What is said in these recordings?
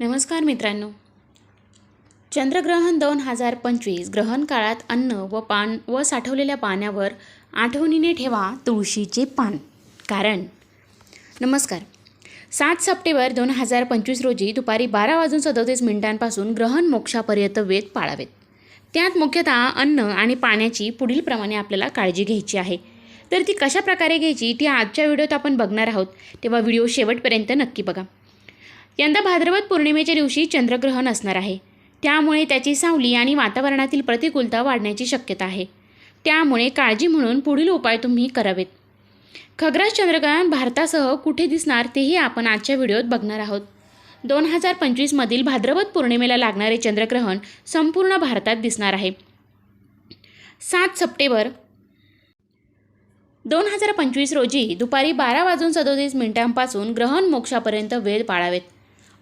नमस्कार मित्रांनो. चंद्रग्रहण दोन हजार पंचवीस ग्रहण काळात अन्न व पान व साठवलेल्या पाण्यावर आठवणीने ठेवा तुळशीचे पान. कारण नमस्कार. सात सप्टेंबर दोन हजार पंचवीस रोजी दुपारी बारा वाजून सदोतीस मिनिटांपासून ग्रहण मोक्षापर्यंत वेध पाळावेत. त्यात मुख्यतः अन्न आणि पाण्याची पुढीलप्रमाणे आपल्याला काळजी घ्यायची आहे. तर ती कशा प्रकारे घ्यायची ती आजच्या व्हिडिओत आपण बघणार आहोत. तेव्हा व्हिडिओ शेवटपर्यंत नक्की बघा. यंदा भाद्रपद पौर्णिमेच्या दिवशी चंद्रग्रहण असणार आहे. त्यामुळे त्याची सावली आणि वातावरणातील प्रतिकूलता वाढण्याची शक्यता आहे. त्यामुळे काळजी म्हणून पुढील उपाय तुम्ही करावेत. खग्रास चंद्रग्रहण भारतासह कुठे दिसणार तेही आपण आजच्या व्हिडिओत बघणार आहोत. दोन हजार पंचवीसमधील भाद्रपद पौर्णिमेला लागणारे चंद्रग्रहण संपूर्ण भारतात दिसणार आहे. सात सप्टेंबर दोन हजार पंचवीस रोजी दुपारी बारा वाजून सदोतीस मिनिटांपासून ग्रहण मोक्षापर्यंत वेळ पाळावेत.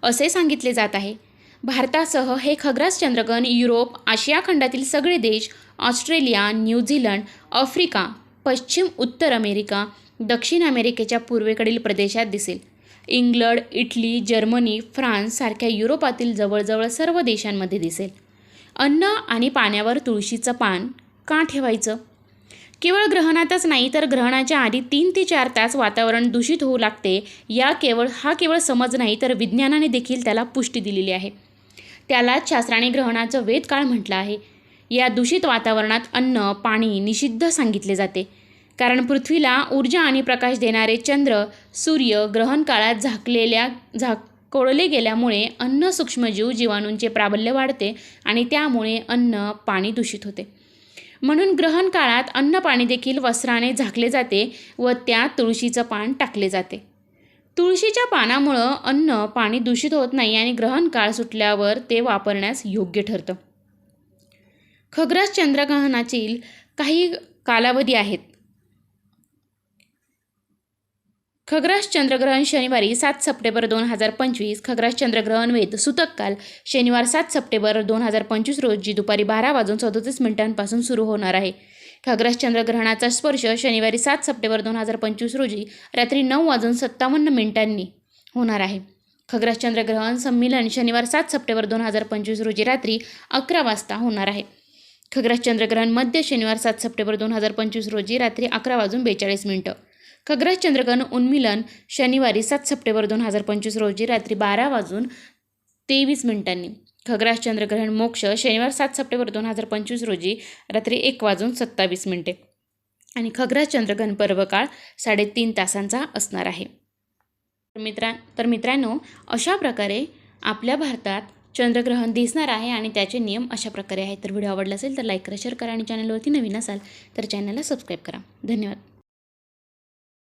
असे सांगितले जात आहे. भारतासह हे खग्रास चंद्रगण युरोप आशिया खंडातील सगळे देश ऑस्ट्रेलिया न्यूझीलंड आफ्रिका पश्चिम उत्तर अमेरिका दक्षिण अमेरिकेच्या पूर्वेकडील प्रदेशात दिसेल. इंग्लंड इटली जर्मनी फ्रान्स सारख्या युरोपातील जवळजवळ सर्व देशांमध्ये दिसेल. अन्न आणि पाण्यावर तुळशीचं पान का ठेवायचं? केवळ ग्रहणातच नाही तर ग्रहणाच्या आधी तीन ते चार तास वातावरण दूषित होऊ लागते. या केवळ हा केवळ समज नाही तर विज्ञानाने देखील त्याला पुष्टी दिलेली आहे. त्यालाच शास्त्राने ग्रहणाचं वेदकाळ म्हटलं आहे. या दूषित वातावरणात अन्न पाणी निषिद्ध सांगितले जाते. कारण पृथ्वीला ऊर्जा आणि प्रकाश देणारे चंद्र सूर्य ग्रहण काळात झाकलेल्या झाक कोळले गेल्यामुळे अन्न सूक्ष्मजीव जीवाणूंचे प्राबल्य वाढते आणि त्यामुळे अन्न पाणी दूषित होते. म्हणून ग्रहण काळात अन्न पाणी देखील वस्त्राने झाकले जाते व त्यात तुळशीचं पान टाकले जाते. तुळशीच्या पानामुळं अन्न पाणी दूषित होत नाही आणि ग्रहण काळ सुटल्यावर ते वापरण्यास योग्य ठरतं. खग्रास चंद्रग्रहणातील काही कालावधी आहेत. खग्रास चंद्रग्रहण शनिवारी सात सप्टेंबर दोन हजार पंचवीस. खग्रास चंद्रग्रहण वेद सुतक काल शनिवार सात सप्टेंबर दोन हजार पंचवीस रोजी दुपारी बारा वाजून सदोतीस मिनिटांपासून सुरू होणार आहे. खग्रास चंद्रग्रहणाचा स्पर्श शनिवारी सात सप्टेंबर दोन हजार पंचवीस रोजी रात्री नऊ वाजून सत्तावन्न मिनिटांनी होणार आहे. खग्रास चंद्रग्रहण संमेलन शनिवार सात सप्टेंबर दोन हजार पंचवीस रोजी रात्री अकरा वाजता होणार आहे. खग्रास चंद्रग्रहण मध्य शनिवार सात सप्टेंबर दोन हजार पंचवीस रोजी रात्री अकरा वाजून बेचाळीस मिनिटं. खग्रास चंद्रग्रहण उन्मिलन शनिवारी सात सप्टेंबर दोन हजार पंचवीस रोजी रात्री बारा वाजून तेवीस मिनिटांनी. खग्रास चंद्रग्रहण मोक्ष शनिवार सात सप्टेंबर दोन हजार पंचवीस रोजी रात्री एक वाजून सत्तावीस मिनिटे. आणि खग्रास चंद्रग्रहण पर्वकाळ साडेतीन तासांचा असणार आहे. तर मित्रा तर मित्रांनो अशा प्रकारे आपल्या भारतात चंद्रग्रहण दिसणार आहे आणि त्याचे नियम अशा प्रकारे आहेत. तर व्हिडिओ आवडला असेल तर लाईक करा शेअर करा आणि चॅनलवरती नवीन असाल तर चॅनलला सबस्क्राईब करा. धन्यवाद.